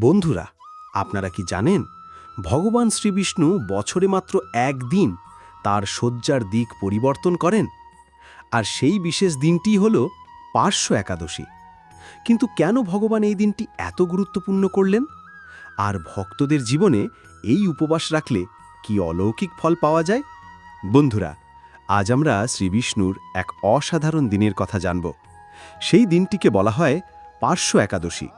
বন্ধুরা, আপনারা কি জানেন, ভগবান শ্রীবিষ্ণু বছরে মাত্র একদিন তার শয্যার দিক পরিবর্তন করেন? আর সেই বিশেষ দিনটি হল পার্শ্ব একাদশী। কিন্তু কেন ভগবান এই দিনটি এত গুরুত্বপূর্ণ করলেন? আর ভক্তদের জীবনে এই উপবাস রাখলে কি অলৌকিক ফল পাওয়া যায়? বন্ধুরা, আজ আমরা শ্রীবিষ্ণুর এক অসাধারণ দিনের কথা জানব। সেই দিনটিকে বলা হয় পার্শ্ব একাদশী।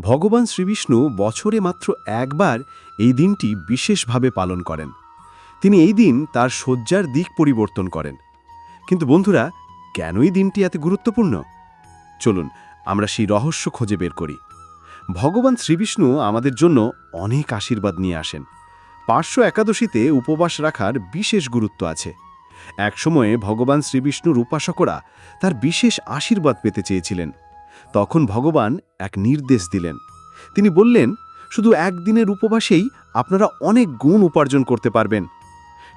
ভগবান শ্রীবিষ্ণু বছরে মাত্র একবার এই দিনটি বিশেষভাবে পালন করেন। তিনি এই দিন তার শয্যার দিক পরিবর্তন করেন। কিন্তু বন্ধুরা কেন এই দিনটি এত গুরুত্বপূর্ণ? চলুন, আমরা সেই রহস্য খুঁজে বের করি। ভগবান শ্রীবিষ্ণু আমাদের জন্য অনেক আশীর্বাদ নিয়ে আসেন। পার্শ্ব একাদশীতে উপবাস রাখার বিশেষ গুরুত্ব আছে। একসময়ে ভগবান শ্রীবিষ্ণুর উপাসকরা তার বিশেষ আশীর্বাদ পেতে চেয়েছিলেন। তখন ভগবান এক নির্দেশ দিলেন। তিনি বললেন, শুধু একদিনের উপবাসেই আপনারা অনেক গুণ উপার্জন করতে পারবেন।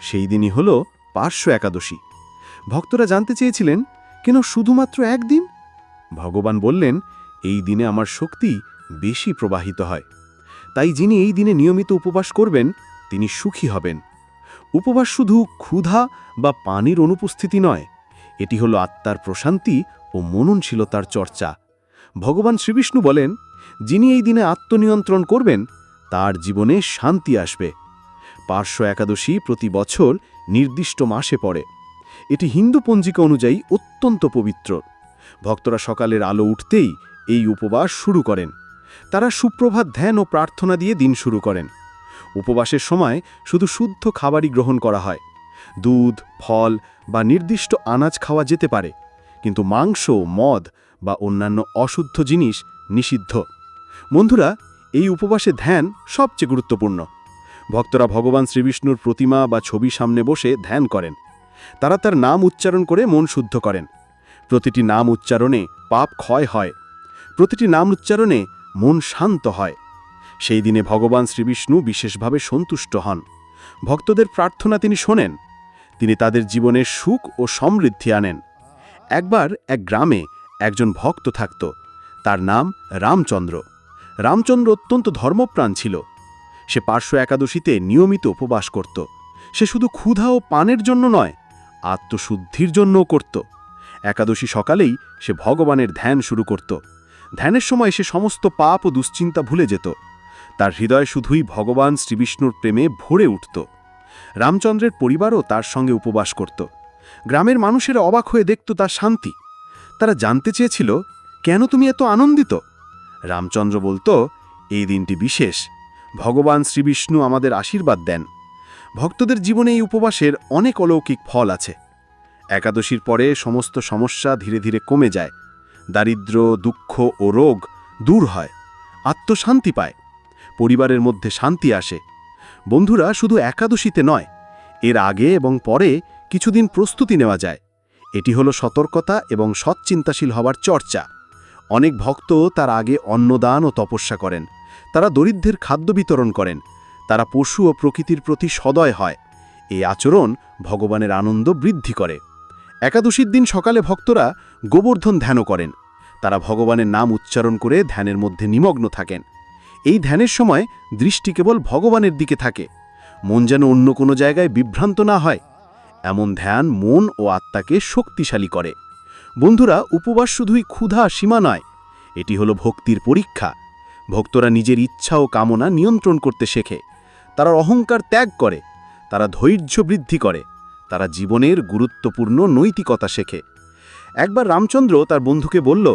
সেই দিনই হল পার্শ্ব একাদশী। ভক্তরা জানতে চেয়েছিলেন, কেন শুধুমাত্র একদিন? ভগবান বললেন, এই দিনে আমার শক্তি বেশি প্রবাহিত হয়। তাই যিনি এই দিনে নিয়মিত উপবাস করবেন, তিনি সুখী হবেন। উপবাস শুধু ক্ষুধা বা পানির অনুপস্থিতি নয়, এটি হল আত্মার প্রশান্তি ও মননশীলতার চর্চা। ভগবান শ্রীবিষ্ণু বলেন, যিনি এই দিনে আত্মনিয়ন্ত্রণ করবেন, তার জীবনে শান্তি আসবে। পার্শ্ব একাদশী প্রতি বছর নির্দিষ্ট মাসে পড়ে। এটি হিন্দু পঞ্জিকা অনুযায়ী অত্যন্ত পবিত্র। ভক্তরা সকালের আলো উঠতেই এই উপবাস শুরু করেন। তারা সুপ্রভাত ধ্যান ও প্রার্থনা দিয়ে দিন শুরু করেন। উপবাসের সময় শুধু শুদ্ধ খাবারই গ্রহণ করা হয়। দুধ, ফল বা নির্দিষ্ট আনাজ খাওয়া যেতে পারে, কিন্তু মাংস মদ বা অন্যান্য অশুদ্ধ জিনিস নিষিদ্ধ। বন্ধুরা, এই উপবাসে ধ্যান সবচেয়ে গুরুত্বপূর্ণ। ভক্তরা ভগবান শ্রীবিষ্ণুর প্রতিমা বা ছবি সামনে বসে ধ্যান করেন। তারা তার নাম উচ্চারণ করে মন শুদ্ধ করেন। প্রতিটি নাম উচ্চারণে পাপ ক্ষয় হয়। প্রতিটি নাম উচ্চারণে মন শান্ত হয়। সেই দিনে ভগবান শ্রীবিষ্ণু বিশেষভাবে সন্তুষ্ট হন। ভক্তদের প্রার্থনা তিনি শোনেন। তিনি তাদের জীবনে সুখ ও সমৃদ্ধি আনেন। একবার এক গ্রামে একজন ভক্ত থাকত। তার নাম রামচন্দ্র। রামচন্দ্র অত্যন্ত ধর্মপ্রাণ ছিল। সে পার্শ্ব একাদশীতে নিয়মিত উপবাস করত। সে শুধু ক্ষুধা ও পানের জন্য নয়, আত্মশুদ্ধির জন্যও করত। একাদশী সকালেই সে ভগবানের ধ্যান শুরু করত। ধ্যানের সময় সে সমস্ত পাপ ও দুশ্চিন্তা ভুলে যেত। তার হৃদয় শুধুই ভগবান শ্রীবিষ্ণুর প্রেমে ভরে উঠত। রামচন্দ্রের পরিবারও তার সঙ্গে উপবাস করত। গ্রামের মানুষেরা অবাক হয়ে দেখত তার শান্তি। তারা জানতে চেয়েছিল, কেন তুমি এত আনন্দিত? রামচন্দ্র বলতো, এই দিনটি বিশেষ। ভগবান শ্রীবিষ্ণু আমাদের আশীর্বাদ দেন। ভক্তদের জীবনে এই উপবাসের অনেক অলৌকিক ফল আছে। একাদশীর পরে সমস্ত সমস্যা ধীরে ধীরে কমে যায়। দারিদ্র দুঃখ ও রোগ দূর হয়। আত্মশান্তি পায়। পরিবারের মধ্যে শান্তি আসে। বন্ধুরা শুধু একাদশীতে নয়, এর আগে এবং পরে কিছুদিন প্রস্তুতি নেওয়া যায়। এটি হলো সতর্কতা এবং সৎচিন্তাশীল হওয়ার চর্চা। অনেক ভক্ত তার আগে অন্নদান ও তপস্যা করেন। তারা দরিদ্রের খাদ্য বিতরণ করেন। তারা পশু ও প্রকৃতির প্রতি সদয় হয়। এই আচরণ ভগবানের আনন্দ বৃদ্ধি করে। একাদশীর দিন সকালে ভক্তরা গোবর্ধন ধ্যানও করেন। তারা ভগবানের নাম উচ্চারণ করে ধ্যানের মধ্যে নিমগ্ন থাকেন। এই ধ্যানের সময় দৃষ্টি কেবল ভগবানের দিকে থাকে। মন যেন অন্য কোনো জায়গায় বিভ্রান্ত না হয়। এমন ধ্যান মন ও আত্মাকে শক্তিশালী করে। বন্ধুরা, উপবাস শুধুই ক্ষুধা সীমা নয়, এটি হলো ভক্তির পরীক্ষা। ভক্তরা নিজের ইচ্ছা ও কামনা নিয়ন্ত্রণ করতে শেখে। তারা অহংকার ত্যাগ করে, তারা ধৈর্য বৃদ্ধি করে, তারা জীবনের গুরুত্বপূর্ণ নৈতিকতা শেখে। একবার রামচন্দ্র তার বন্ধুকে বলল,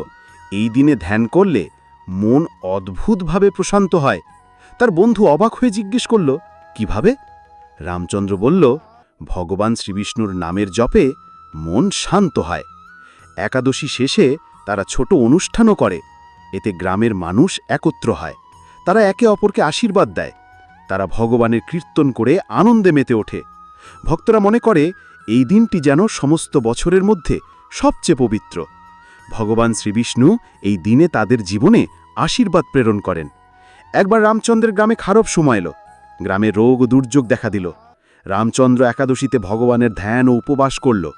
এই দিনে ধ্যান করলে মন অদ্ভুতভাবে প্রশান্ত হয়। তার বন্ধু অবাক হয়ে জিজ্ঞেস করল, কীভাবে? রামচন্দ্র বলল ভগবান শ্রীবিষ্ণুর নামের জপে মন শান্ত হয়। একাদশী শেষে তারা ছোট অনুষ্ঠানও করে। এতে গ্রামের মানুষ একত্র হয়। তারা একে অপরকে আশীর্বাদ দেয়। তারা ভগবানের কীর্তন করে আনন্দে মেতে ওঠে। ভক্তরা মনে করে, এই দিনটি যেন সমস্ত বছরের মধ্যে সবচেয়ে পবিত্র। ভগবান শ্রীবিষ্ণু এই দিনে তাদের জীবনে আশীর্বাদ প্রেরণ করেন। একবার রামচন্দ্রের গ্রামে খারাপ সময় এলো। গ্রামে রোগ দুর্যোগ দেখা দিল। রামচন্দ্র একাদশীতে ভগবানের ধ্যান ও উপবাস করল।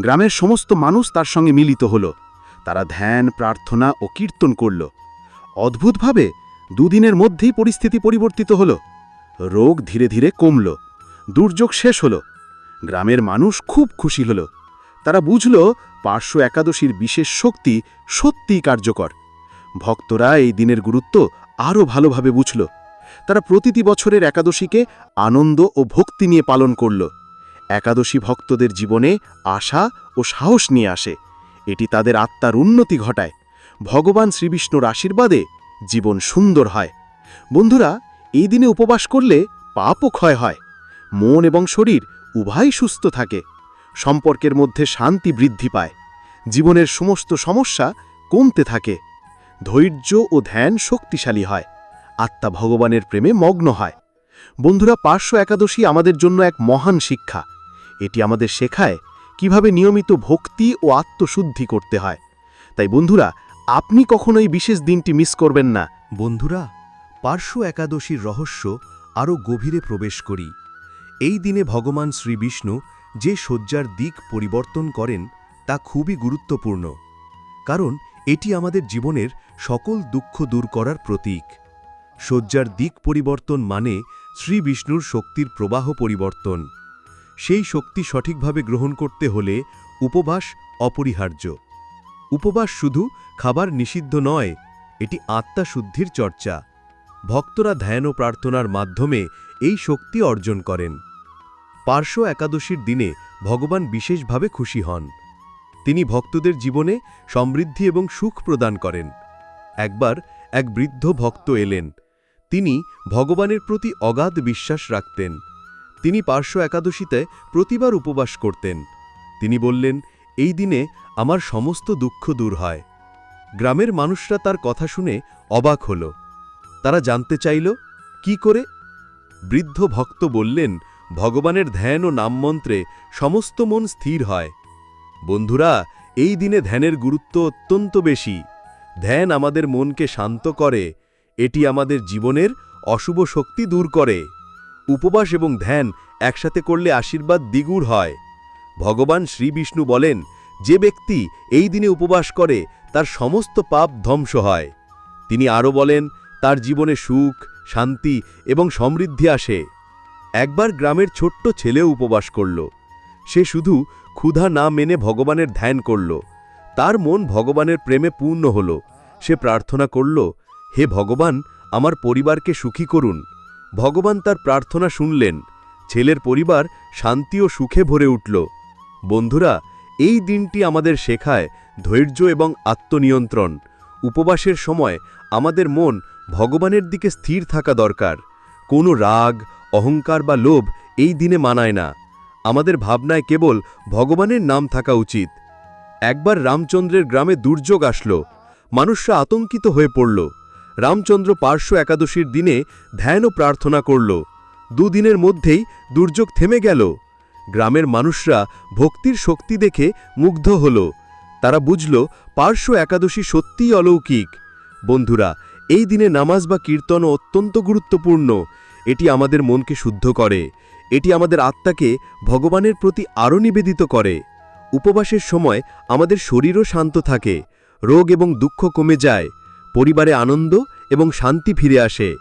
গ্রামের সমস্ত মানুষ তার সঙ্গে মিলিত হল। তারা ধ্যান, প্রার্থনা ও কীর্তন করল। অদ্ভুতভাবে দুদিনের মধ্যেই পরিস্থিতি পরিবর্তিত হল। রোগ ধীরে ধীরে কমল। দুর্যোগ শেষ হল। গ্রামের মানুষ খুব খুশি হল। তারা বুঝল পার্শ্ব একাদশীর বিশেষ শক্তি সত্যিই কার্যকর। ভক্তরা এই দিনের গুরুত্ব আরও ভালোভাবে বুঝল। তারা প্রতিটি বছরের একাদশীকে আনন্দ ও ভক্তি নিয়ে পালন করল। একাদশী ভক্তদের জীবনে আশা ও সাহস নিয়ে আসে। এটি তাদের আত্মার উন্নতি ঘটায়। ভগবান শ্রীবিষ্ণুর আশীর্বাদে জীবন সুন্দর হয়। বন্ধুরা, এই দিনে উপবাস করলে পাপও ক্ষয় হয়। মন এবং শরীর উভয় সুস্থ থাকে। সম্পর্কের মধ্যে শান্তি বৃদ্ধি পায়। জীবনের সমস্ত সমস্যা কমতে থাকে। ধৈর্য ও ধ্যান শক্তিশালী হয়। আত্মা ভগবানের প্রেমে মগ্ন হয়। বন্ধুরা, পার্শ্ব একাদশী আমাদের জন্য এক মহান শিক্ষা। এটি আমাদের শেখায় কীভাবে নিয়মিত ভক্তি ও আত্মশুদ্ধি করতে হয়। তাই বন্ধুরা, আপনি কখনোই বিশেষ দিনটি মিস করবেন না। বন্ধুরা, পার্শ্ব একাদশীর রহস্য আরও গভীরে প্রবেশ করি। এই দিনে ভগবান শ্রীবিষ্ণু যে শয্যার দিক পরিবর্তন করেন, তা খুবই গুরুত্বপূর্ণ। কারণ এটি আমাদের জীবনের সকল দুঃখ দূর করার প্রতীক। শয্যার দিক পরিবর্তন মানে শ্রীবিষ্ণুর শক্তির প্রবাহ পরিবর্তন। সেই শক্তি সঠিকভাবে গ্রহণ করতে হলে উপবাস অপরিহার্য। উপবাস শুধু খাবার নিষিদ্ধ নয়, এটি আত্মাশুদ্ধির চর্চা। ভক্তরা ধ্যান ও প্রার্থনার মাধ্যমে এই শক্তি অর্জন করেন। পার্শ্ব একাদশীর দিনে ভগবান বিশেষভাবে খুশি হন। তিনি ভক্তদের জীবনে সমৃদ্ধি এবং সুখ প্রদান করেন। একবার এক বৃদ্ধ ভক্ত এলেন। তিনি ভগবানের প্রতি অগাধ বিশ্বাস রাখতেন। তিনি পার্শ্ব একাদশীতে প্রতিবার উপবাস করতেন। তিনি বললেন, এই দিনে আমার সমস্ত দুঃখ দূর হয়। গ্রামের মানুষরা তার কথা শুনে অবাক হল। তারা জানতে চাইল, কি করে? বৃদ্ধ ভক্ত বললেন, ভগবানের ধ্যান ও নামমন্ত্রে সমস্ত মন স্থির হয়। বন্ধুরা, এই দিনে ধ্যানের গুরুত্ব অত্যন্ত বেশি। ধ্যান আমাদের মনকে শান্ত করে এটি আমাদের জীবনের অশুভ শক্তি দূর করে। উপবাস এবং ধ্যান একসাথে করলে আশীর্বাদ দ্বিগুণ হয়। ভগবান শ্রীবিষ্ণু বলেন, যে ব্যক্তি এই দিনে উপবাস করে, তার সমস্ত পাপ ধ্বংস হয়। তিনি আরও বলেন, তার জীবনে সুখ, শান্তি এবং সমৃদ্ধি আসে। একবার গ্রামের ছোট্ট ছেলেও উপবাস করল। সে শুধু ক্ষুধা না মেনে ভগবানের ধ্যান করল। তার মন ভগবানের প্রেমে পূর্ণ হল। সে প্রার্থনা করল হে ভগবান, আমার পরিবারকে সুখী করুন। ভগবান তার প্রার্থনা শুনলেন। ছেলের পরিবার শান্তি ও সুখে ভরে উঠল। বন্ধুরা, এই দিনটি আমাদের শেখায় ধৈর্য এবং আত্মনিয়ন্ত্রণ। উপবাসের সময় আমাদের মন ভগবানের দিকে স্থির থাকা দরকার। কোনো রাগ, অহংকার বা লোভ এই দিনে মানায় না। আমাদের ভাবনায় কেবল ভগবানের নাম থাকা উচিত। একবার রামচন্দ্রের গ্রামে দুর্যোগ আসলো। মানুষরা আতঙ্কিত হয়ে পড়ল। রামচন্দ্র পার্শ্ব একাদশীর দিনে ধ্যান ও প্রার্থনা করল। দুদিনের মধ্যেই দুর্যোগ থেমে গেল। গ্রামের মানুষরা ভক্তির শক্তি দেখে মুগ্ধ হল। তারা বুঝল, পার্শ্ব একাদশী সত্যিই অলৌকিক। বন্ধুরা, এই দিনে নামাজ বা কীর্তন অত্যন্ত গুরুত্বপূর্ণ। এটি আমাদের মনকে শুদ্ধ করে। এটি আমাদের আত্মাকে ভগবানের প্রতি আরও নিবেদিত করে। উপবাসের সময় আমাদের শরীরও শান্ত থাকে। রোগ এবং দুঃখ কমে যায়। পরিবারে আনন্দ এবং শান্তি ফিরে আসে।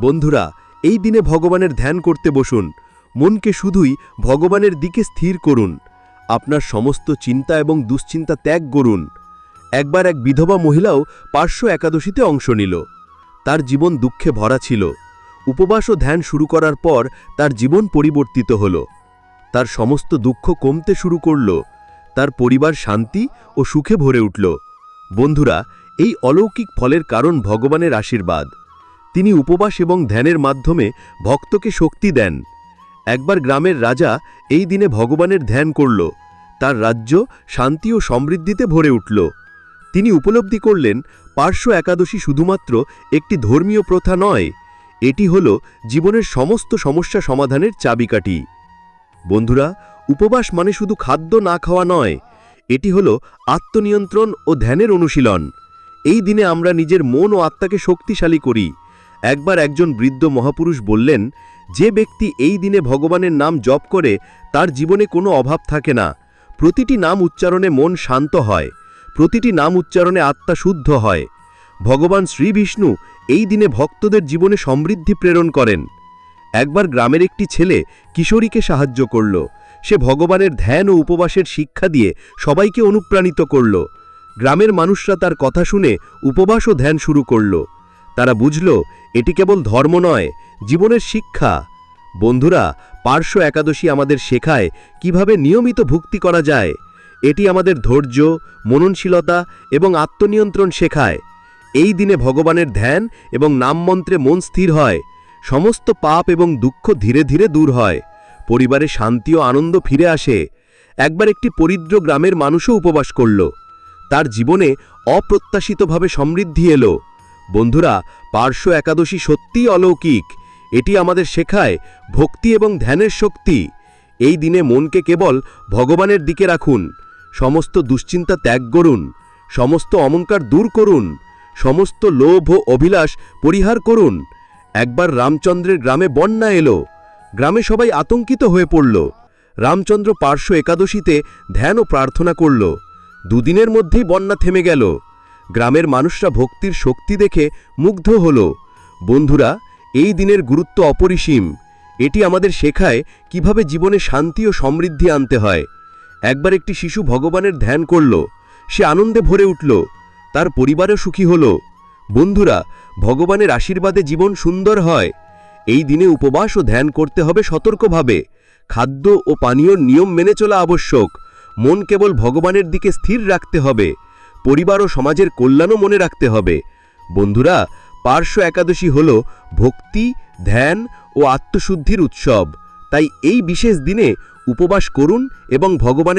বন্ধুরা, এই দিনে ভগবানের ধ্যান করতে বসুন। মনকে শুধুই ভগবানের দিকে স্থির করুন। আপনার সমস্ত চিন্তা এবং দুশ্চিন্তা ত্যাগ করুন। একবার এক বিধবা মহিলাও পার্শ্ব একাদশীতে অংশ নিল। তার জীবন দুঃখে ভরা ছিল। উপবাস ও ধ্যান শুরু করার পর তার জীবন পরিবর্তিত হল। তার সমস্ত দুঃখ কমতে শুরু করল। তার পরিবার শান্তি ও সুখে ভরে উঠল। বন্ধুরা এই অলৌকিক ফলের কারণ ভগবানের আশীর্বাদ। তিনি উপবাস এবং ধ্যানের মাধ্যমে ভক্তকে শক্তি দেন। একবার গ্রামের রাজা এই দিনে ভগবানের ধ্যান করল, তার রাজ্য শান্তি ও সমৃদ্ধিতে ভরে উঠল। তিনি উপলব্ধি করলেন, পার্শ্ব একাদশী শুধুমাত্র একটি ধর্মীয় প্রথা নয়, এটি হল জীবনের সমস্ত সমস্যা সমাধানের চাবিকাঠি। বন্ধুরা, উপবাস মানে শুধু খাদ্য না খাওয়া নয়, এটি হল আত্মনিয়ন্ত্রণ ও ধ্যানের অনুশীলন। এই দিনে আমরা নিজের মন ও আত্মাকে শক্তিশালী করি। একবার একজন বৃদ্ধ মহাপুরুষ বললেন, যে ব্যক্তি এই দিনে ভগবানের নাম জপ করে, তার জীবনে কোনো অভাব থাকে না। প্রতিটি নাম উচ্চারণে মন শান্ত হয়। প্রতিটি নাম উচ্চারণে আত্মা শুদ্ধ হয়। ভগবান শ্রীবিষ্ণু এই দিনে ভক্তদের জীবনে সমৃদ্ধি প্রেরণ করেন। একবার গ্রামের একটি ছেলে কিশোরীকে সাহায্য করল। সে ভগবানের ধ্যান ও উপবাসের শিক্ষা দিয়ে সবাইকে অনুপ্রাণিত করল। গ্রামের মানুষরা তার কথা শুনে উপবাস ও ধ্যান শুরু করল। তারা বুঝল, এটি কেবল ধর্ম নয়, জীবনের শিক্ষা। বন্ধুরা, পার্শ্ব একাদশী আমাদের শেখায় কীভাবে নিয়মিত ভক্তি করা যায়। এটি আমাদের ধৈর্য, মননশীলতা এবং আত্মনিয়ন্ত্রণ শেখায়। এই দিনে ভগবানের ধ্যান এবং নামমন্ত্রে মন স্থির হয়। সমস্ত পাপ এবং দুঃখ ধীরে ধীরে দূর হয়। পরিবারে শান্তি ও আনন্দ ফিরে আসে। একবার একটি পরিদ্র গ্রামের মানুষও উপবাস করল। তার জীবনে অপ্রত্যাশিতভাবে সমৃদ্ধি এলো। বন্ধুরা, পার্শ্ব একাদশী সত্যিই অলৌকিক। এটি আমাদের শেখায় ভক্তি এবং ধ্যানের শক্তি। এই দিনে মনকে কেবল ভগবানের দিকে রাখুন। সমস্ত দুশ্চিন্তা ত্যাগ করুন। সমস্ত অমঙ্কার দূর করুন। সমস্ত লোভ ও অভিলাষ পরিহার করুন। একবার রামচন্দ্রের গ্রামে বন্যা এলো। গ্রামে সবাই আতঙ্কিত হয়ে পড়ল। রামচন্দ্র পার্শ্ব একাদশীতে ধ্যান ও প্রার্থনা করল। দুদিনের মধ্যেই বন্যা থেমে গেল। গ্রামের মানুষরা ভক্তির শক্তি দেখে মুগ্ধ হল। বন্ধুরা, এই দিনের গুরুত্ব অপরিসীম। এটি আমাদের শেখায় কীভাবে জীবনে শান্তি ও সমৃদ্ধি আনতে হয়। একবার একটি শিশু ভগবানের ধ্যান করল, সে আনন্দে ভরে উঠল, তার পরিবারও সুখী হল। বন্ধুরা, ভগবানের আশীর্বাদে জীবন সুন্দর হয়। এই দিনে উপবাস ও ধ্যান করতে হবে সতর্কভাবে। খাদ্য ও পানীয় নিয়ম মেনে চলা আবশ্যক। মন কেবল ভগবানের দিকে স্থির রাখতে হবে। পরিবার ও সমাজের কল্যাণও মনে রাখতে হবে। বন্ধুরা, পার্শ্ব একাদশী হল ভক্তি, ধ্যান ও আত্মশুদ্ধির উৎসব। তাই এই বিশেষ দিনে উপবাস করুন এবং ভগবানের